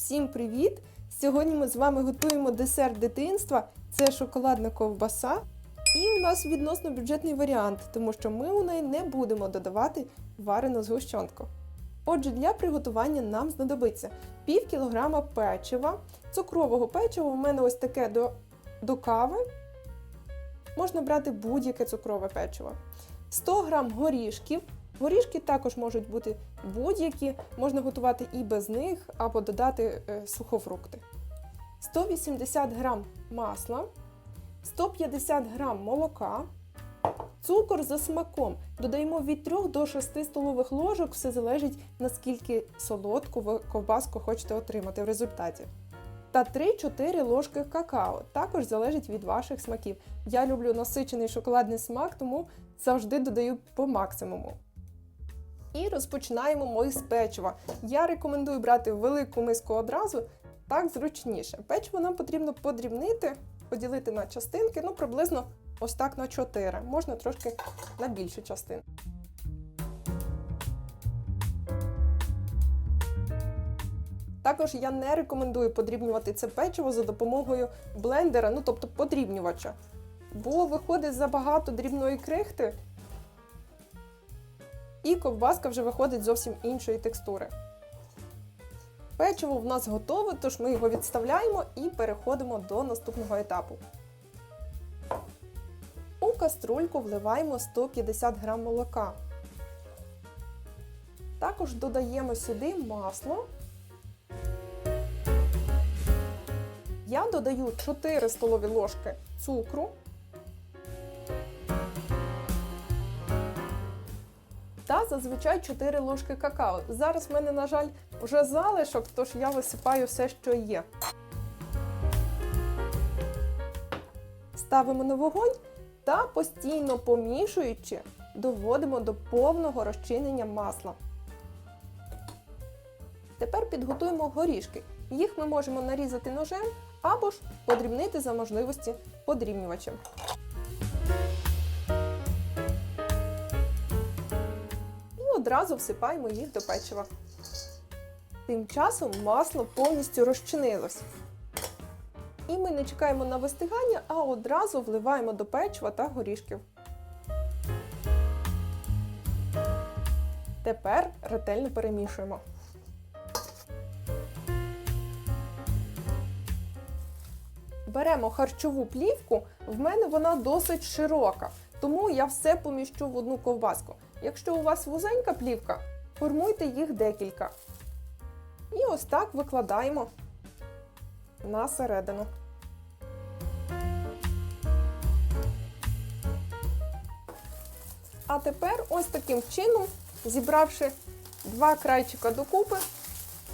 Всім привіт! Сьогодні ми з вами готуємо десерт дитинства. Це шоколадна ковбаса. І у нас відносно бюджетний варіант, тому що ми у неї не будемо додавати варену згущенку. Отже, для приготування нам знадобиться пів кілограма печива, цукрового печива. У мене ось таке до, до кави. Можна брати будь-яке цукрове печиво. 100 грам горішків. Горішки також можуть бути будь-які, можна готувати і без них, або додати е, сухофрукти. 180 грам масла, 150 грам молока, цукор за смаком. Додаємо від 3 до 6 столових ложок, все залежить наскільки солодку ви ковбаску хочете отримати в результаті. Та 3-4 ложки какао. Також залежить від ваших смаків. Я люблю насичений шоколадний смак, тому завжди додаю по максимуму. І розпочинаємо ми з печива. Я рекомендую брати велику миску одразу, так зручніше. Печиво нам потрібно подрібнити, поділити на частинки, ну приблизно ось так на 4. Можна трошки на більшу частину. Також я не рекомендую подрібнювати це печиво за допомогою блендера, ну тобто подрібнювача. Бо виходить забагато дрібної крихти, і ковбаска вже виходить зовсім іншої текстури. Печиво в нас готове, тож ми його відставляємо і переходимо до наступного етапу. У каструльку вливаємо 150 г молока. Також додаємо сюди масло. Я додаю 4 столові ложки цукру. Зазвичай 4 ложки какао. Зараз в мене, на жаль, вже залишок, тож я висипаю все, що є. Ставимо на вогонь та постійно помішуючи, доводимо до повного розчинення масла. Тепер підготуємо горішки. Їх ми можемо нарізати ножем або ж подрібнити за можливості подрібнювачем. Одразу всипаємо їх до печива. Тим часом масло повністю розчинилось. І ми не чекаємо на вистигання, а одразу вливаємо до печива та горішків. Тепер ретельно перемішуємо. Беремо харчову плівку, в мене вона досить широка, тому я все поміщу в одну ковбаску. Якщо у вас вузенька плівка, формуйте їх декілька. І ось так викладаємо на середину. А тепер ось таким чином, зібравши два крайчика докупи,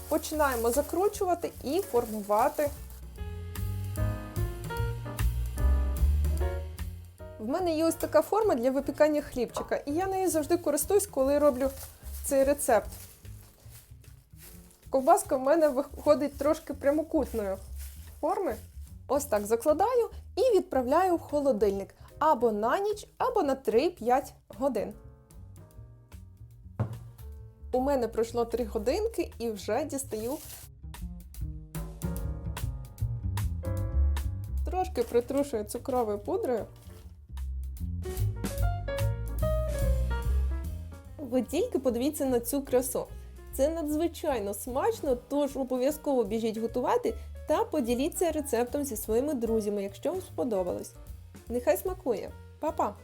починаємо закручувати і формувати. В мене є ось така форма для випікання хлібчика, і я нею завжди користуюсь, коли роблю цей рецепт. Ковбаска в мене виходить трошки прямокутної форми. Ось так закладаю і відправляю в холодильник або на ніч, або на 3-5 годин. У мене пройшло 3 годинки і вже дістаю. Трошки притрушую цукровою пудрою. Ви тільки подивіться на цю красу. Це надзвичайно смачно, тож обов'язково біжіть готувати та поділіться рецептом зі своїми друзями, якщо вам сподобалось. Нехай смакує! Па-па!